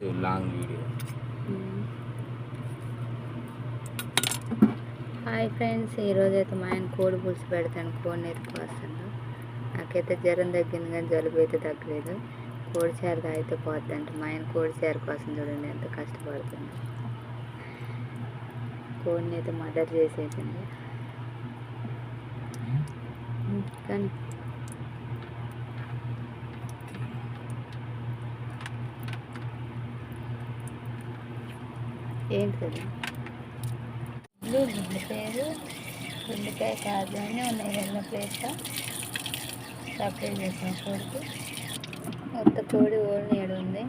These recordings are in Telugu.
లాంగ్ వీడియో హాయ్ ఫ్రెండ్స్ ఈరోజు అయితే మా ఆయన కోడి పులుసు పెడతాను. కోడిని ఎత్తుకొస్తాను నాకైతే జ్వరం తగ్గింది కానీ జలుబు అయితే తగ్గలేదు. కోడి చారు తాగితే పోద్దంట. మా ఆయన కోడి చారు కోసం చూడండి ఎంత కష్టపడుతుంది. కోడిని అయితే మదర్ చేసేసింది. కానీ ఏంటి కదా పేరు గుండెకాయ కాదు అని ఉన్నాయి రెండు ప్లేట్లో సపరేట్ చేసాం కోడికి? మొత్తం కోడి ఓడి ఏడు ఉంది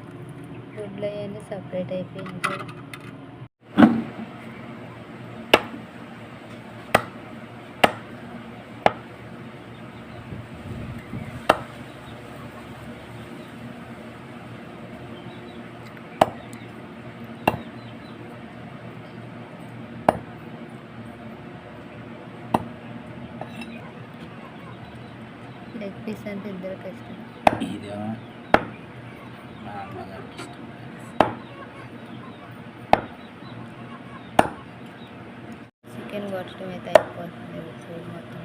గుడ్లు అవన్నీ సపరేట్ అయిపోయింది లెగ్ పీస్ అంటే ఇద్దరు కష్టం ఇదేమో మా అమ్మగారికి ఇష్టం. చికెన్ కొట్టడం అయితే అయిపోతుంది చూడండి